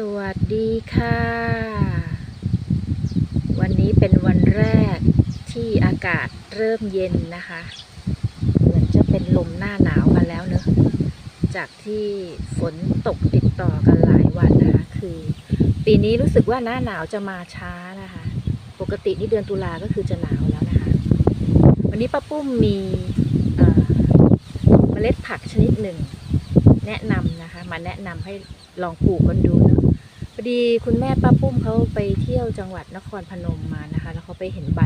สวัสดีค่ะ วันนี้เป็นวันแรกที่อากาศเริ่มเย็นนะคะ เหมือนจะเป็นลมหน้าหนาวมาแล้วเนอะจากที่ฝนตกติดต่อกันหลายวันนะคะ คือ ปีนี้รู้สึกว่าหน้าหนาวจะมาช้านะคะ ปกตินี่เดือนตุลาก็คือจะหนาวแล้วนะคะ วันนี้ป้าปุ้มมีเอ่อเมล็ดผักชนิดหนึ่ง แนะนำนะคะ มาแนะนำให้ลองปลูกกันดูเนอะพอดีคุณแม่ป้าปุ้มเขาไปเที่ยวจังหวัดนครพนมมานะคะ แล้วเขาไปเห็นใบ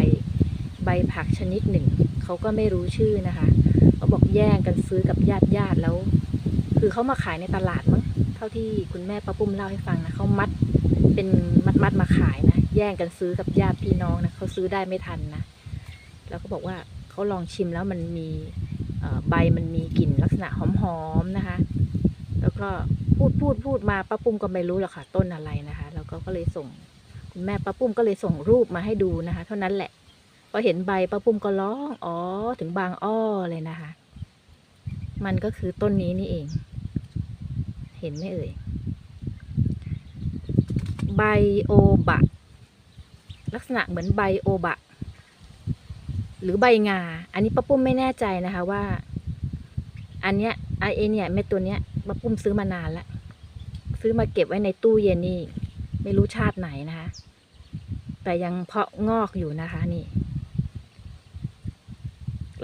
ใบผักชนิดหนึ่งเขาก็ไม่รู้ชื่อนะคะเขาบอกแย่งกันซื้อกับญาติญาติแล้ว คือเขามาขายในตลาดมั้งเท่าที่คุณแม่ป้าปุ้มเล่าให้ฟังนะเขามัดเป็นมัดมัดมาขายนะแย่งกันซื้อกับญาติพี่น้องนะเขาซื้อได้ไม่ทันนะแล้วก็บอกว่าเขาลองชิมแล้วมันมีใบมันมีกลิ่นลักษณะหอมๆนะคะ แล้วก็พูดพูดพูดมาป้าปุ้มก็ไม่รู้หรอกค่ะ ต้นอะไรนะคะ แล้วก็ก็เลยส่งคุณแม่ป้าปุ้มก็เลยส่งรูปมาให้ดูนะคะ เท่านั้นแหละพอเห็นใบป้าปุ้มก็ร้องอ๋อถึงบางอ้อเลยนะคะ มันก็คือต้นนี้นี่เอง เห็นไหมเอ่ยไบโอบะ ลักษณะเหมือนใบโอบะ หรือใบงา อันนี้ป้าปุ้มไม่แน่ใจนะคะว่า อันเนี้ยไอเอเนี่ยเม็ดตัวเนี้ย ป้าปุ้มซื้อมานานแล้วซื้อมาเก็บไว้ในตู้เย็นนี่ ไม่รู้ชาติไหนนะคะ แต่ยังเพาะงอกอยู่นะคะนี่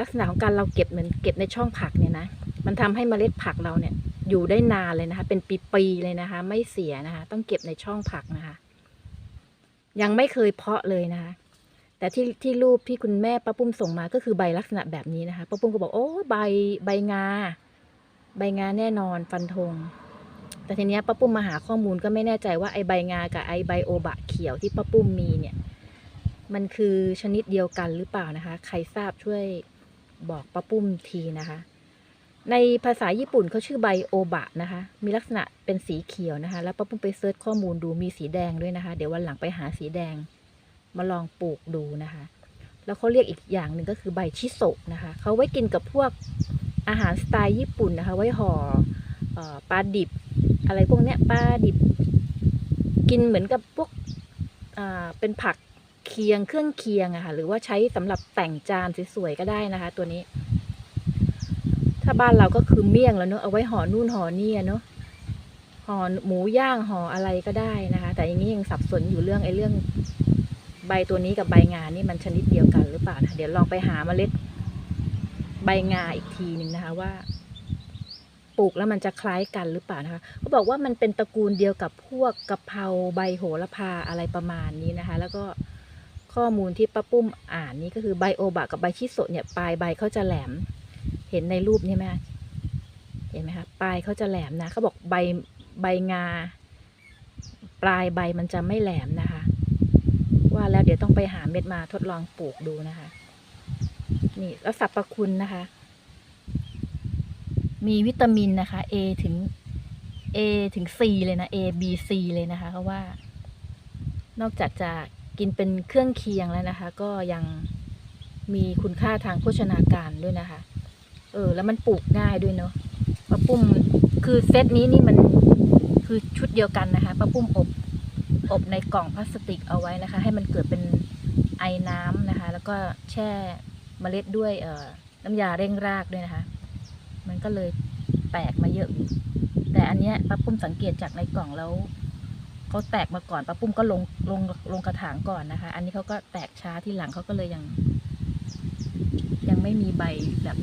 ลักษณะของการเราเก็บเหมือนเก็บในช่องผักเนี่ยนะ มันทำให้เมล็ดผักเราเนี่ย อยู่ได้นานเลยนะคะ เป็นปีๆเลยนะคะ ไม่เสียนะคะ ต้องเก็บในช่องผักนะคะ ยังไม่เคยเพาะเลยนะคะ แต่ที่ที่รูปที่คุณแม่ป้าปุ้มส่งมาก็คือใบลักษณะแบบนี้นะคะป้าปุ้มก็บอกโอ้ใบใบงา ใบงาแน่นอนฟันธงแต่ทีเนี้ยป้าปุ้มมาหาข้อมูลก็ไม่แน่ใจว่าไอใบงากับไอใบโอบะเขียวที่ป้าปุ้มมีเนี่ยมันคือชนิดเดียวกันหรือเปล่านะคะ ใครทราบช่วยบอกป้าปุ้มทีนะคะ ในภาษาญี่ปุ่นเขาชื่อใบโอบะนะคะ มีลักษณะเป็นสีเขียวนะคะ แล้วป้าปุ้มไปเซิร์ชข้อมูลดูมีสีแดงด้วยนะคะ เดี๋ยววันหลังไปหาสีแดงมาลองปลูกดูนะคะ แล้วเขาเรียกอีกอย่างหนึ่งก็คือใบชิโซะนะคะ เขาไว้กินกับพวก อาหารสไตล์ญี่ปุ่นนะคะ ไว้ห่อเอ่อปลาดิบ อะไรพวกเนี้ยปลาดิบ กินเหมือนกับพวกเป็นผักเคียงเครื่องเคียงอะค่ะหรือว่าใช้สำหรับแต่งจานสวยๆก็ได้นะคะ ตัวนี้ ถ้าบ้านเราก็คือเมี่ยงแล้วเนอะเอาไว้ห่อนู่นห่อนี่เนอะห่อหมูย่างห่ออะไรก็ได้นะคะ แต่อย่างนี้ยังสับสนอยู่เรื่องไอ้เรื่อง ใบตัวนี้กับใบงานี่มันชนิดเดียวกันหรือเปล่านะเดี๋ยวลองไปหาเมล็ด ใบงาอีกทีหนึ่งนะคะว่าปลูกแล้วมันจะคล้ายกันหรือเปล่านะคะเขาบอกว่ามันเป็นตระกูลเดียวกับพวกกะเพราใบโหระพาอะไรประมาณนี้นะคะ แล้วก็ข้อมูลที่ป้าปุ้มอ่านนี่ก็คือใบโอบะกับใบชิโซเนี่ยปลายใบเขาจะแหลม เห็นในรูปนี่ไหมเห็นไหมคะปลายเขาจะแหลมนะเขาบอกใบใบงา ปลายใบมันจะไม่แหลมนะคะ ว่าแล้วเดี๋ยวต้องไปหาเม็ดมาทดลองปลูกดูนะคะ นี่แล้วสรรพคุณนะคะ มีวิตามินนะคะ A ถึง A ถึง C เลยนะ A B C เลยนะคะเพราะว่า นอกจากจะกินเป็นเครื่องเคียงแล้วนะคะ ก็ยังมีคุณค่าทางโภชนาการด้วยนะคะ เออ แล้วมันปลูกง่ายด้วยเนาะป้าปุ้มคือเซตนี้นี่มันคือชุดเดียวกันนะคะป้าปุ้มอบอบในกล่องพลาสติกเอาไว้นะคะ ให้มันเกิดเป็นไอน้ำนะคะ แล้วก็แช่ เมล็ดด้วยน้ำยาเร่งรากด้วยนะคะ มันก็เลยแตกมาเยอะอยู่แต่อันเนี้ยป้าปุ้มสังเกตจากในกล่องแล้วเขาแตกมาก่อนป้าปุ้มก็ลงลงลงกระถางก่อนนะคะ อันนี้เขาก็แตกช้าที่หลังเขาก็เลยยัง ยังไม่มีใบแบบ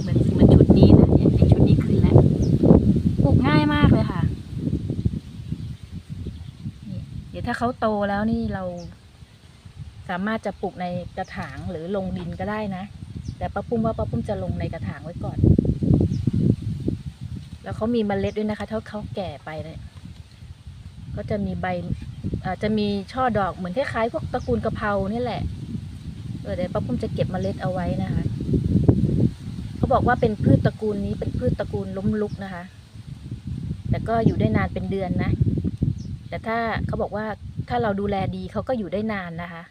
เหมือนเหมือนชุดนี้นะเนี่ยชุดนี้ขึ้นแล้วปลูกง่ายมากเลยค่ะนี่เดี๋ยวถ้าเขาโตแล้วนี่เรา สามารถจะปลูกในกระถางหรือลงดินก็ได้นะ แต่ป้าปุ้มว่าป้าปุ้มจะลงในกระถางไว้ก่อน แล้วเขามีเมล็ดด้วยนะคะ ถ้าเขาแก่ไปเนี่ยก็จะมีใบอาจจะมีช่อดอกเหมือนคล้ายๆพวกตระกูลกะเพรานี่แหละเดี๋ยวป้าปุ้มจะเก็บเมล็ดเอาไว้นะคะเขาบอกว่าเป็นพืชตระกูลนี้เป็นพืชตระกูลล้มลุกนะคะ แต่ก็อยู่ได้นานเป็นเดือนนะ แต่ถ้าเขาบอกว่าถ้าเราดูแลดีเขาก็อยู่ได้นานนะคะ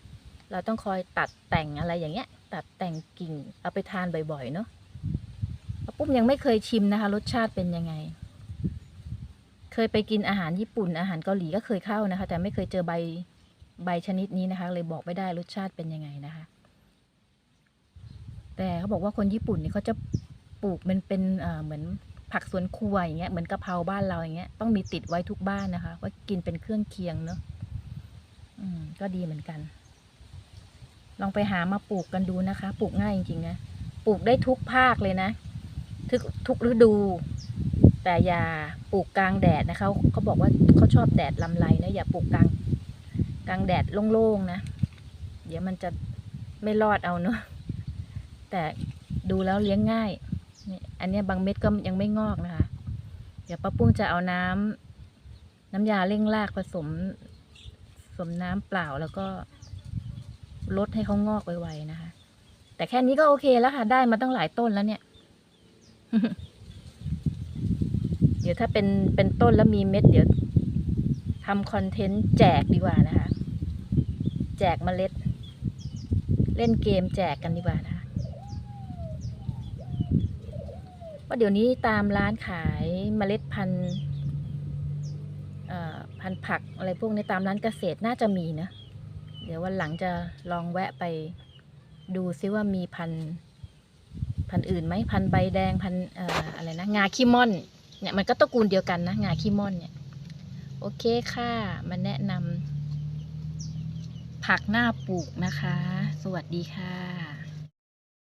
เราต้องคอยตัดแต่งอะไรอย่างเงี้ย ตัดแต่งกิ่งเอาไปทานบ่อยๆเนาะป,ปุ้มยังไม่เคยชิมนะคะ รสชาติเป็นยังไง เคยไปกินอาหารญี่ปุ่นอาหารเกาหลีก็เคยเข้านะคะ แต่ไม่เคยเจอใบใบชนิดนี้นะคะ เลยบอกไม่ได้รสชาติเป็นยังไงนะคะ แต่เขาบอกว่าคนญี่ปุ่นนี่เขาจะปลูกมันเป็นเหมือนผักสวนครัวอย่างเงี้ยเหมือนกะเพราบ้านเราอย่างเงี้ยต้องมีติดไว้ทุกบ้านนะคะว่ากินเป็นเครื่องเคียงเนอะก็ดีเหมือนกัน ลองไปหามาปลูกกันดูนะคะ ปลูกง่ายจริงๆนะ ปลูกได้ทุกภาคเลยนะ ทุกทุกฤดู แต่อย่าปลูกกลางแดดนะคะเขาบอกว่าเขาชอบแดดลำไรนะอย่าปลูกกลางกลางแดดโล่งๆนะ เดี๋ยวมันจะไม่รอดเอาเนอะแต่ดูแล้วเลี้ยงง่ายนี่อันนี้บางเม็ดก็ยังไม่งอกนะคะ เดี๋ยวป้าปุ้งจะเอาน้ำน้ำยาเร่งรากผสมผสมน้ำเปล่าแล้วก็ ลดให้เขางอกไวๆนะคะ แต่แค่นี้ก็โอเคแล้วค่ะ ได้มาตั้งหลายต้นแล้วเนี่ย เดี๋ยวถ้าเป็นเป็นต้นแล้วมีเม็ด เดี๋ยวทำคอนเทนต์แจกดีกว่านะคะ แจกเมล็ด เล่นเกมแจกกันดีกว่านะคะว่าเดี๋ยวนี้ตามร้านขายเมล็ดพันธุ์เอ่อพันธุ์ผักอะไรพวกนี้ตามร้านเกษตรน่าจะมีนะ ดี๋ยววันหลังจะลองแวะไปดูซิว่ามีพันพันอื่นไหมพันใบแดงพันเอ่ออะไรนะ งาขี้ม่อนเนี่ยมันก็ตระกูลเดียวกันนะ งาขี้ม่อนเนี่ย โอเคค่ะมาแนะนำผักหน้าปลูกนะคะ สวัสดีค่ะ